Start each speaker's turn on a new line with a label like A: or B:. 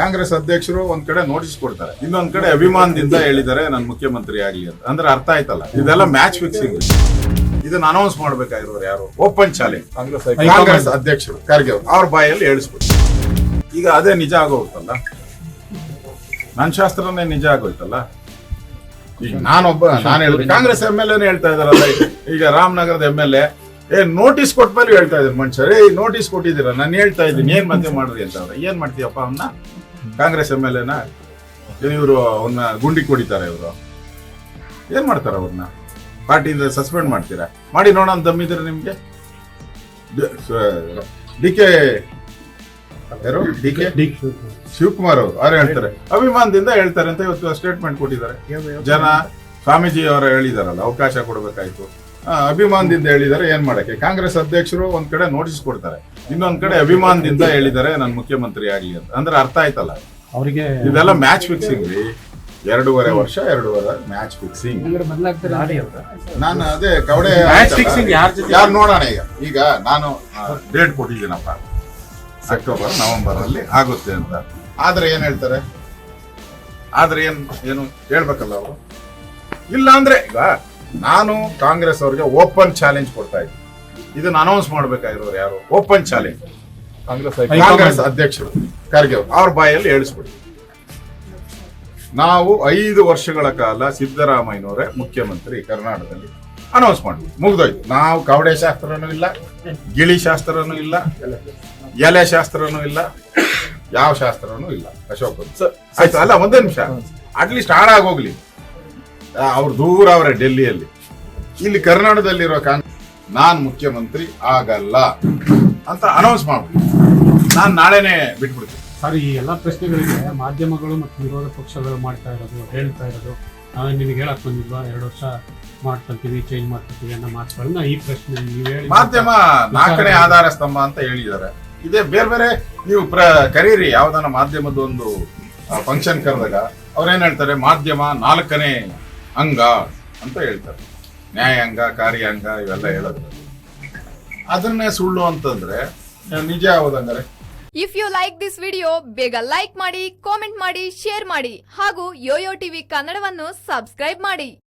A: ಕಾಂಗ್ರೆಸ್ ಅಧ್ಯಕ್ಷರು ಒಂದ್ ಕಡೆ ನೋಟಿಸ್ ಕೊಡ್ತಾರೆ. ಇನ್ನೊಂದ್ ಕಡೆ ಅಭಿಮಾನದಿಂದ ಹೇಳಿದ್ದಾರೆ ನಾನು ಮುಖ್ಯಮಂತ್ರಿ ಆಗ್ಲಿ ಅಂತ. ಅಂದ್ರೆ ಅರ್ಥ ಆಯ್ತಲ್ಲ? ಇದೆಲ್ಲ ಮ್ಯಾಚ್ ಫಿಕ್ಸಿಂಗ್ ಇದನ್ನ ಅನೌನ್ಸ್ ಮಾಡ್ಬೇಕಾಗಿರೋರು ಯಾರು? ಓಪನ್ ಚಾಲೆಂಜ್
B: ಕಾಂಗ್ರೆಸ್
A: ಅಧ್ಯಕ್ಷರು ಖರ್ಗೆ ಅವರು. ಅವ್ರ ಬಾಯಲ್ಲಿ ಹೇಳಿಸ್ಬಿಟ್ಟು ಈಗ ಅದೇ ನಿಜ ಆಗೋಗ್ತಲ್ಲ ನನ್ನ ಶಾಸ್ತ್ರನೇ ನಿಜ ಆಗೋಯ್ತಲ್ಲ? ಈಗ ನಾನೊಬ್ಬ ನಾನು ಹೇಳಿದೆ ಕಾಂಗ್ರೆಸ್ ಎಂ ಎಲ್ ಎನೇ ಹೇಳ್ತಾ ಇದಾರಲ್ಲ ಈಗ ರಾಮನಗರದ ಎಂ ಎಲ್ ಎ. ಏ ನೋಟಿಸ್ ಕೊಟ್ಟ ಮೇಲೆ ಹೇಳ್ತಾ ಇದ್ದಾರೆ ಮನುಷ್ಯರೇ. ನೋಟಿಸ್ ಕೊಟ್ಟಿದ್ದೀರಾ? ನಾನು ಹೇಳ್ತಾ ಇದ್ದೀನಿ. ಏನ್ ಮತ್ತೆ ಮಾಡ್ರಿ ಅಂತ ಅವ್ರೆ. ಏನ್ ಮಾಡ್ತೀಯಪ್ಪ ಅವನ್ನ ಕಾಂಗ್ರೆಸ್ ಎಂ ಎಲ್ ಎನ ಇವರು ಅವನ್ನ ಗುಂಡಿ ಕೊಡಿತಾರೆ ಇವರು. ಏನ್ ಮಾಡ್ತಾರ ಅವ್ರನ್ನ ಪಾರ್ಟಿಯಿಂದ ಸಸ್ಪೆಂಡ್ ಮಾಡ್ತೀರಾ? ಮಾಡಿ ನೋಡೋಣ ದಮ್ಮಿದ್ರೆ ನಿಮ್ಗೆ? ಡಿ ಕೆ ಯಾರು? D K? ಡಿ ಶಿವಕುಮಾರ್ ಅವರು ಅವ್ರು ಹೇಳ್ತಾರೆ. ಅಭಿಮಾನದಿಂದ ಹೇಳ್ತಾರೆ ಅಂತ ಇವತ್ತು ಸ್ಟೇಟ್ಮೆಂಟ್ ಕೊಟ್ಟಿದ್ದಾರೆ. ಜನ ಸ್ವಾಮೀಜಿ ಅವರು ಹೇಳಿದಾರಲ್ಲ ಅವಕಾಶ ಕೊಡಬೇಕಾಯ್ತು. ಅಭಿಮಾನದಿಂದ ಹೇಳಿದ್ದಾರೆ ಏನ್ ಮಾಡಕ್ಕೆ? ಕಾಂಗ್ರೆಸ್ ಅಧ್ಯಕ್ಷರು ಒಂದ್ ಕಡೆ ನೋಟಿಸ್ ಕೊಡ್ತಾರೆ ಇನ್ನೊಂದ್ ಕಡೆ ಅಭಿಮಾನದಿಂದ ಹೇಳಿದ್ದಾರೆ ನಾನು ಮುಖ್ಯಮಂತ್ರಿ ಆಗಲಿ ಅಂತ. ಅಂದ್ರೆ ಅರ್ಥ ಆಯ್ತಲ್ಲ?
B: ಅವರಿಗೆ
A: ಇದೆಲ್ಲ ಮ್ಯಾಚ್ ಫಿಕ್ಸಿಂಗ್ ರೀ. ಎರಡೂವರೆ ವರ್ಷ ಎರಡೂವರೆ ಮ್ಯಾಚ್ ಫಿಕ್ಸಿಂಗ್ ನಾನು ಅದೇ ಕವಡೆ?
B: ಯಾರು
A: ನೋಡೋಣ ಈಗ? ಈಗ ನಾನು ಡೇಟ್ ಕೊಟ್ಟಿದ್ದೀನಪ್ಪ. ಅಕ್ಟೋಬರ್ ನವೆಂಬರ್ ಅಲ್ಲಿ ಆಗುತ್ತೆ ಅಂತ. ಆದ್ರೆ ಏನ್ ಹೇಳ್ತಾರೆ? ಆದ್ರೆ ಏನ್ ಏನು ಹೇಳ್ಬೇಕಲ್ಲ ಅವರು? ಇಲ್ಲ ಅಂದ್ರೆ ಈಗ ನಾನು ಕಾಂಗ್ರೆಸ್ ಅವ್ರಿಗೆ ಓಪನ್ ಚಾಲೆಂಜ್ ಕೊಡ್ತಾ ಇದ್ದೀನಿ. ಇದನ್ನ ಅನೌನ್ಸ್ ಮಾಡ್ಬೇಕಾಗಿರೋರು ಯಾರು? Open challenge.
B: ಕಾಂಗ್ರೆಸ್
A: ಕಾಂಗ್ರೆಸ್ ಅಧ್ಯಕ್ಷರು ಖರ್ಗೆ ಅವ್ರು. ಅವ್ರ ಬಾಯಲ್ಲಿ ಹೇಳಿಸ್ಬಿಡಿ. ನಾವು ಐದು ವರ್ಷಗಳ ಕಾಲ ಸಿದ್ದರಾಮಯ್ಯನವರೇ ಮುಖ್ಯಮಂತ್ರಿ ಕರ್ನಾಟಕದಲ್ಲಿ ಅನೌನ್ಸ್ ಮಾಡ್ಬೋದು ಮುಗ್ದೋಯ್ತು. ನಾವು ಕವಡೆ ಶಾಸ್ತ್ರನೂ ಇಲ್ಲ ಗಿಳಿ ಶಾಸ್ತ್ರನೂ ಇಲ್ಲ ಎಲೆ ಶಾಸ್ತ್ರನೂ ಇಲ್ಲ ಯಾವ ಶಾಸ್ತ್ರನೂ ಇಲ್ಲ. ಅಶೋಕ್ ಅಲ್ಲ ಒಂದೇ ನಿಮಿಷ. ಅಟ್ಲೀಸ್ಟ್ ಹಾಳಾಗೋಗ್ಲಿ. ಅವ್ರು ದೂರ ಅವರೇ ಡೆಲ್ಲಿಯಲ್ಲಿ. ಇಲ್ಲಿ ಕರ್ನಾಟಕದಲ್ಲಿರೋ ಕಾಂಗ್ರೆಸ್ ನಾನ್ ಮುಖ್ಯಮಂತ್ರಿ ಆಗಲ್ಲ ಅಂತ ಅನೌನ್ಸ್ ಮಾಡ್ಬಿಡಿ ನಾನು ನಾಳೆನೆ ಬಿಟ್ಬಿಡ್ತೀನಿ.
C: ಸರ್ ಈ ಎಲ್ಲ ಪ್ರಶ್ನೆಗಳಿಗೆ ಮಾಧ್ಯಮಗಳು ಮತ್ತು ವಿರೋಧ ಪಕ್ಷಗಳು ಮಾಡ್ತಾ ಇರೋದು ಹೇಳ್ತಾ ಇರೋದು ನಾವೇ ನಿಮಗೆ ಹೇಳಕ್ ಬಂದಿಲ್ವಾ? ಎರಡು ವರ್ಷ ಮಾಡ್ಕೊಳ್ತೀವಿ ಚೇಂಜ್ ಮಾಡ್ತೀವಿ ಅನ್ನೋ ಮಾತುಗಳನ್ನ ಈ ಪ್ರಶ್ನೆ ನೀವು ಹೇಳಿ
A: ಮಾಧ್ಯಮ ನಾಲ್ಕನೇ ಆಧಾರ ಸ್ತಂಭ ಅಂತ ಹೇಳಿದ್ದಾರೆ. ಇದೇ ಬೇರೆ ಬೇರೆ ನೀವು ಪ್ರ ಕರೀರಿ ಯಾವ್ದಾನ ಮಾಧ್ಯಮದ ಒಂದು ಫಂಕ್ಷನ್ ಕರೆದಾಗ. ಅವ್ರೇನ್ ಹೇಳ್ತಾರೆ? ಮಾಧ್ಯಮ ನಾಲ್ಕನೇ ಅಂಗ ಅಂತ ಹೇಳ್ತಾರೆ. ನ್ಯಾಯಾಂಗ, ಕಾರ್ಯಾಂಗ ಇವೆಲ್ಲ ಹೇಳೋದು. ಅದನ್ನೇ ಸುಳ್ಳು ಅಂತಂದ್ರೆ ನಿಜ ಯಾವ್ದಂಗಾರೆ
D: if you like this video ಬೇಗ ಲೈಕ್ ಮಾಡಿ ಕಾಮೆಂಟ್ ಮಾಡಿ ಶೇರ್ ಮಾಡಿ, ಹಾಗೂ ಯೋಯೋ ಟಿವಿ ಕನ್ನಡವನ್ನು ಸಬ್ಸ್ಕ್ರೈಬ್ ಮಾಡಿ.